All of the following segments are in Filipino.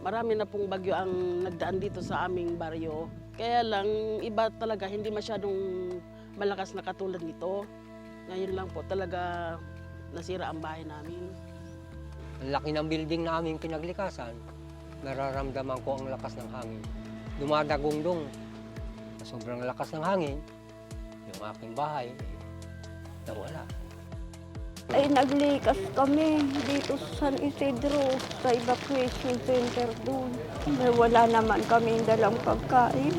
Marami na pong bagyo ang nagdaan dito sa aming baryo. Kaya lang, iba talaga, hindi masyadong malakas na katulad nito. Ngayon lang po talaga nasira ang bahay namin. Ang laki ng building na aming pinaglikasan, nararamdaman ko ang lakas ng hangin. Dumadagundong. Sobrang lakas ng hangin, yung aking bahay, nawala. Ay naglikas kami dito sa San Isidro sa evacuation center doon. May wala naman kami dalang pagkain.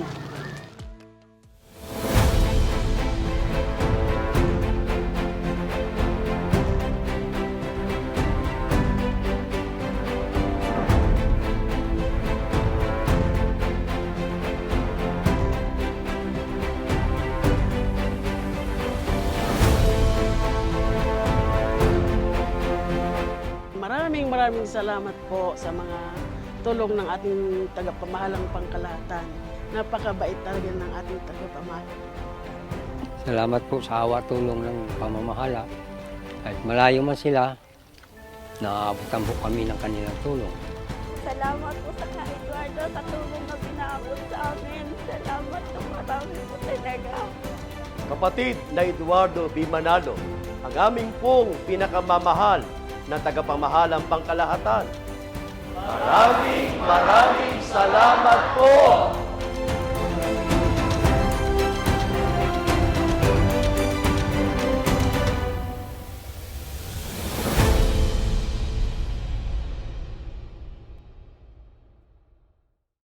Maraming maraming salamat po sa mga tulong ng ating tagapamahalang pangkalahatan. Napakabait talaga ng ating tagapamahalang. Salamat po sa awa tulong ng pamamahala. Kahit malayo man sila, naaabutan po kami ng kanilang tulong. Salamat po sa Ka Eduardo sa tulong na pinaabot sa amin. Salamat po marami po talaga. Kapatid na Eduardo B. Manalo, ang aming pong pinakamamahal na tagapamahalang pangkalahatan. Maraming maraming salamat po!